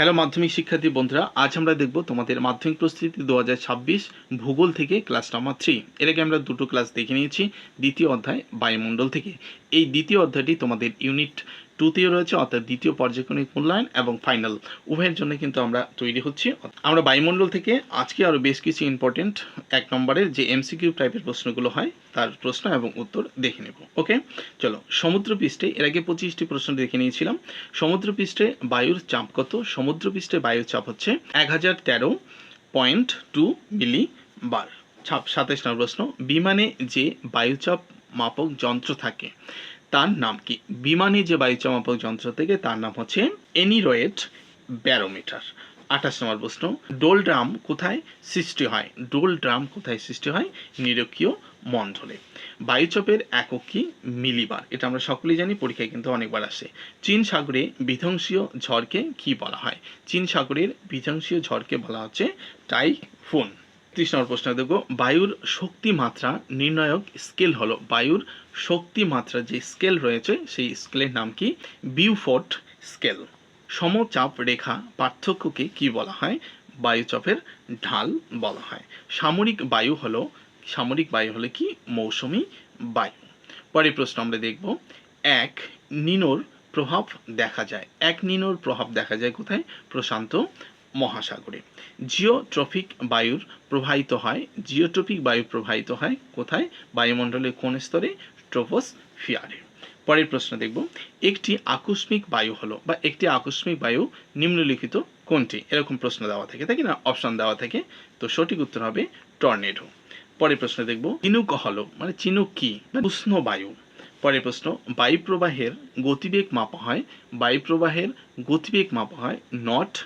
Hello, মাধ্যমিক শিক্ষার্থী বন্ধুরা, আজ আমরা দেখব তোমাদের মাধ্যমিক প্রস্তুতি দু হাজার ছাব্বিশ ভূগোল থেকে ক্লাস নাম্বার থ্রি এর আগে আমরা দুটো ক্লাস দেখে নিয়েছি, দ্বিতীয় অধ্যায় বায়ুমণ্ডল থেকে। এই দ্বিতীয় অধ্যায়টি তোমাদের ইউনিট টুতেও রয়েছে, অর্থাৎ দ্বিতীয় পর্যায়ক্রমিক মূল্যায়ন এবং ফাইনাল উভয়ের জন্য কিন্তু আমরা তৈরি হচ্ছি। আমরা বায়ুমণ্ডল থেকে আজকে আরও বেশ কিছু ইম্পর্টেন্ট এক নম্বরের যে এমসিকিউ টাইপের প্রশ্নগুলো হয়, তার প্রশ্ন এবং উত্তর দেখে নেব। ওকে চলো, সমুদ্রপৃষ্ঠে, এর আগে পঁচিশটি প্রশ্ন দেখে নিয়েছিলাম। সমুদ্রপৃষ্ঠে বায়ুর চাপ কত? সমুদ্রপৃষ্ঠে বায়ুর চাপ হচ্ছে এক হাজার তেরো পয়েন্ট টু মিলি বার ছাপ সাতাশ নম্বর প্রশ্ন, বিমানে যে বায়ুচাপ মাপক যন্ত্র থাকে তার নাম কি? বিমানে যে বায়ুচাপ মাপক যন্ত্র থেকে তার নাম হচ্ছে এনিরয়েড ব্যারোমিটার। আঠাশ নম্বর প্রশ্ন ডোল ড্রাম কোথায় সৃষ্টি হয়? ডোল ড্রাম কোথায় সৃষ্টি হয়? নিরক্ষীয় মণ্ডলে বায়ুচপের একক কি? মিলিবার। এটা আমরা সকলেই জানি, পরীক্ষায় কিন্তু অনেকবার আসে। চীন সাগরে বিধ্বংসীয় ঝড়কে কি বলা হয়? চীন সাগরের বিধ্বংসীয় ঝড়কে বলা হচ্ছে টাইফুন। ত্রিশ নম্বর প্রশ্ন দেখব। বায়ুর শক্তি মাত্রা নির্ণায়ক স্কেল হলো, বায়ুর শক্তি মাত্রা যে স্কেল রয়েছে, সেই স্কেলের নাম কি? Beaufort scale. সমচাপ রেখা পার্থক্যকে কি বলা হয়? বায়ুচাপের ঢাল বলা হয়। সামরিক বায়ু হলো, সামরিক বায়ু হলো কি? মৌসুমি বায়ু। পরের প্রশ্ন আমরা দেখব। এক নিনোর প্রভাব দেখা যায়। এক নিনোর প্রভাব দেখা যায় কোথায়? প্রশান্ত মহাসাগরে। জিওট্রফিক বায়ুর প্রবাহিত হয় জিওট্রপিক বায়ু প্রবাহিত হয় কোথায়? বায়ুমণ্ডলের কোন স্তরে? ট্রোপোস্ফিয়ারে পরের প্রশ্ন দেখব। একটি আকস্মিক বায়ু হলো বা একটি আকস্মিক বায়ু নিম্নলিখিত কোনটি? এরকম প্রশ্ন দেওয়া থাকে, তাই না? অপশন দেওয়া থাকে। তো সঠিক উত্তর হবে টর্নেডো। পরের প্রশ্ন দেখব। চিনুক হলো মানে চিনুক কি? উষ্ণ বায়ু। পরের প্রশ্ন বায়ু প্রবাহের গতিবেগ মাপা হয় বায়ু প্রবাহের গতিবেগ মাপা হয় নট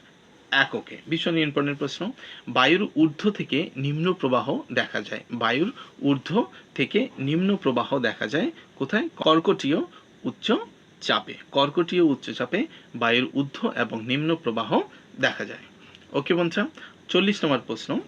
এককে। ভীষণ ইম্পর্টেন্ট প্রশ্ন। বায়ুর ঊর্ধ্ব থেকে নিম্ন প্রবাহ দেখা যায়। বায়ুর ঊর্ধ্ব থেকে নিম্ন প্রবাহ দেখা যায় কোথায়? কর্কটীয় উচ্চ চাপে। কর্কটীয় উচ্চ চাপে বায়ুর ঊর্ধ্ব এবং নিম্ন প্রবাহ দেখা যায়। ওকে বন্ধুরা, চল্লিশ নম্বর প্রশ্ন।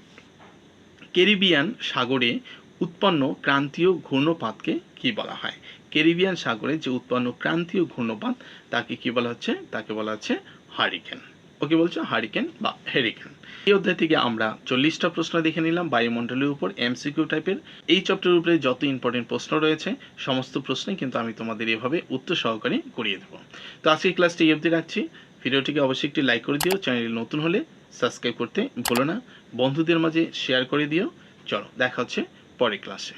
ক্যারিবিয়ান সাগরে উৎপন্ন ক্রান্তীয় ঘূর্ণপাতকে কি বলা হয়? ক্যারিবিয়ান সাগরে যে উৎপন্ন ক্রান্তীয় ঘূর্ণপাত, তাকে কি বলা হচ্ছে? তাকে বলা হচ্ছে হারিকেন। ওকে বলছো? হারিকেন বা হেরিকেন। এই অধ্যায় থেকে আমরা চল্লিশটা প্রশ্ন দেখে নিলাম, বায়ুমণ্ডলের উপর, এমসিকিউ টাইপের। এই চ্যাপ্টারের উপরে যত ইম্পর্টেন্ট প্রশ্ন রয়েছে, সমস্ত প্রশ্নই কিন্তু আমি তোমাদের এভাবে উত্তর সহকারে করিয়ে দেবো। তো আজকে ক্লাসটি এই অবধি রাখছি। ভিডিওটিকে অবশ্যই একটি লাইক করে দিও চ্যানেল নতুন হলে সাবস্ক্রাইব করতে ভুলো না। বন্ধুদের মাঝে শেয়ার করে দিও। চলো, দেখা হচ্ছে পরের ক্লাসে